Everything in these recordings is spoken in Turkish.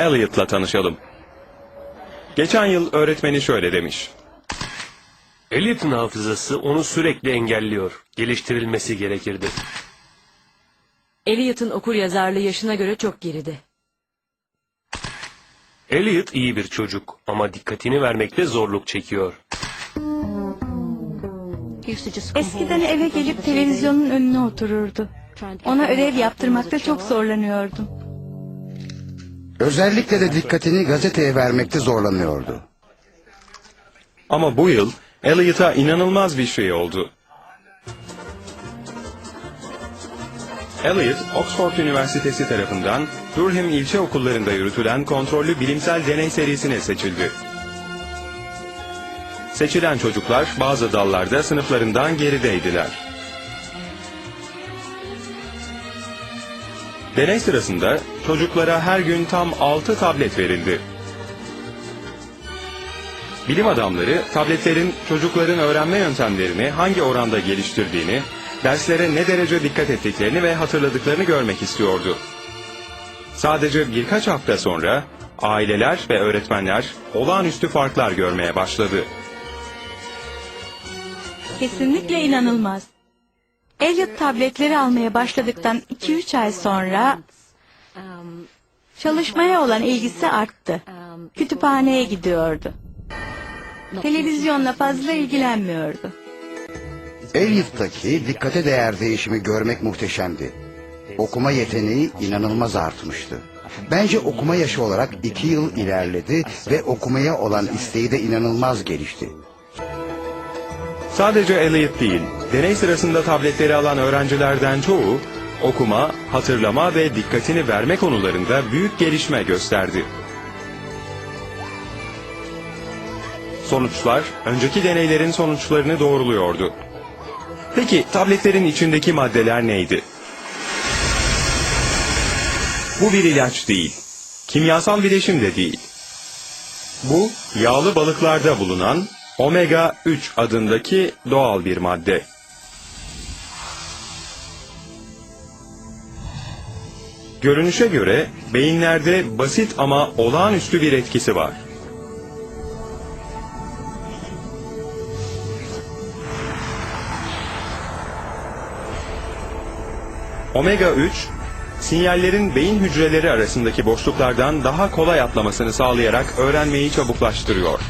Elliot'la tanışalım. Geçen yıl öğretmeni şöyle demiş. Elliot'ın hafızası onu sürekli engelliyor. Geliştirilmesi gerekirdi. Elliot'ın okur yazarlığı yaşına göre çok geride. Elliot iyi bir çocuk ama dikkatini vermekte zorluk çekiyor. Eskiden eve gelip televizyonun önüne otururdu. Ona ödev yaptırmakta çok zorlanıyordum. Özellikle de dikkatini gazeteye vermekte zorlanıyordu. Ama bu yıl Elliot'a inanılmaz bir şey oldu. Elliot, Oxford Üniversitesi tarafından Durham ilçe okullarında yürütülen kontrollü bilimsel deney serisine seçildi. Seçilen çocuklar bazı dallarda sınıflarından gerideydiler. Deney sırasında çocuklara her gün tam 6 tablet verildi. Bilim adamları tabletlerin çocukların öğrenme yöntemlerini hangi oranda geliştirdiğini, derslere ne derece dikkat ettiklerini ve hatırladıklarını görmek istiyordu. Sadece birkaç hafta sonra aileler ve öğretmenler olağanüstü farklar görmeye başladı. Kesinlikle inanılmaz. Elliot tabletleri almaya başladıktan 2-3 ay sonra çalışmaya olan ilgisi arttı. Kütüphaneye gidiyordu. Televizyonla fazla ilgilenmiyordu. Elliot'taki dikkate değer değişimi görmek muhteşemdi. Okuma yeteneği inanılmaz artmıştı. Bence okuma yaşı olarak iki yıl ilerledi ve okumaya olan isteği de inanılmaz gelişti. Sadece Elliot değil, deney sırasında tabletleri alan öğrencilerden çoğu okuma, hatırlama ve dikkatini verme konularında büyük gelişme gösterdi. Sonuçlar önceki deneylerin sonuçlarını doğruluyordu. Peki tabletlerin içindeki maddeler neydi? Bu bir ilaç değil. Kimyasal bileşim de değil. Bu yağlı balıklarda bulunan omega 3 adındaki doğal bir madde. Görünüşe göre beyinlerde basit ama olağanüstü bir etkisi var. Omega 3, sinyallerin beyin hücreleri arasındaki boşluklardan daha kolay atlamasını sağlayarak öğrenmeyi çabuklaştırıyor.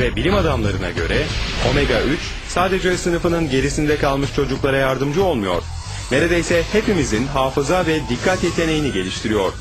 Ve bilim adamlarına göre omega 3 sadece sınıfının gerisinde kalmış çocuklara yardımcı olmuyor. Neredeyse hepimizin hafıza ve dikkat yeteneğini geliştiriyor.